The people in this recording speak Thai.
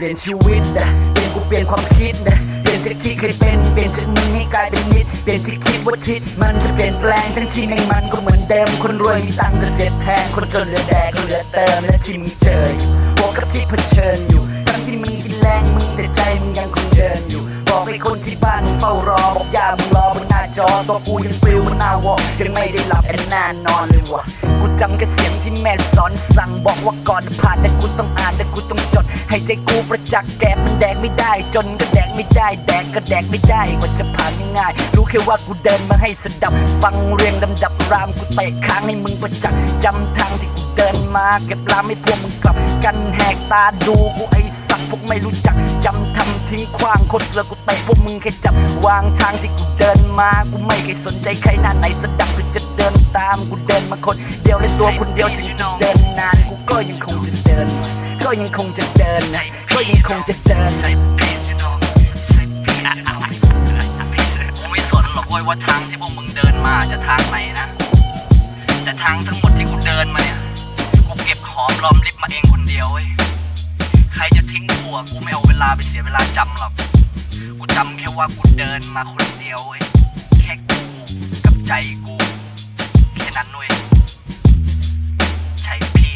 เปลี่ยนชีวิตนะเปลี่ยนกูเปลี่ยนความคิดนะเปลี่ยนจากที่เคยเป็นเปลี่ยนจากมึงให้กลายเป็นมิตรเปลี่ยนที่คิดว่าทิศมันจะเปลี่ยนแปลงทั้งที่แมงมันก็เหมือนเดิมคนรวยมีตังค์ก็เสียแทนคนจนเหลือแดกก็เหลือเติมและที่มึงเจออยู่บวกกับที่เผชิญอยู่ทั้งที่มึงกินแรงมึงแต่ใจมึงยังคงเดินอยู่บอกให้คนที่บ้านมึงเฝ้ารอบอกอย่ามึงรอ จอตัวกูยังปลิวบนหน้าวอยังไม่ได้หลับแอนนานอนเลยวะกูจำแค่เสียงที่แม่สอนสั่งบอกว่าก่อนจะผ่านแต่กูต้องอ่านแต่กูต้องจด ให้ใจกูประจักษ์แกะมันแดกไม่ได้ จนก็แดกไม่ได้ แดกก็แดกไม่ได้กว่าจะผ่านง่ายๆรู้แค่ว่ากูเดินมาให้สะดับ ฟังเรียงลำดับรามกูเตะค้างให้มึงประจักษ์จำทางที่กูเดินมา เก็บรามให้พวกมึงกลับ กันแหกตาดูกูไอ้ กพวกไม่รู้จักจำทำทิ้งขว้างคนเสือกูเตะพวกมึงแค่จับวางทางที่กูเดินมากูไม่เคยสนใจใครหน้าไหนสดับกูจะเดินตามกูเดินมาคนเดียวในตัวคนเดียวถึงจะเดินนานกูก็ยังคงจะเดิน ก็ยังคงจะเดินนะก็ยังคงจะเดินกูไม่สนหรอกเว้ยว่าทางที่พวกมึงเดินมาจะทางไหนนะแต่ทางทั้งหมดที่กูเดินมาเนี่ยกูเก็บหอมรอมริบมาเองคนเดียวเว้ย ครจะทิ้งกูอะกูไม่เอาเวลาไปเสียเวลาจำหรอก กูจำแค่ว่ากูเดินมาคนเดียวเว้ยแค่กูกับใจกู แค่นั้นเว้ยใช่พี่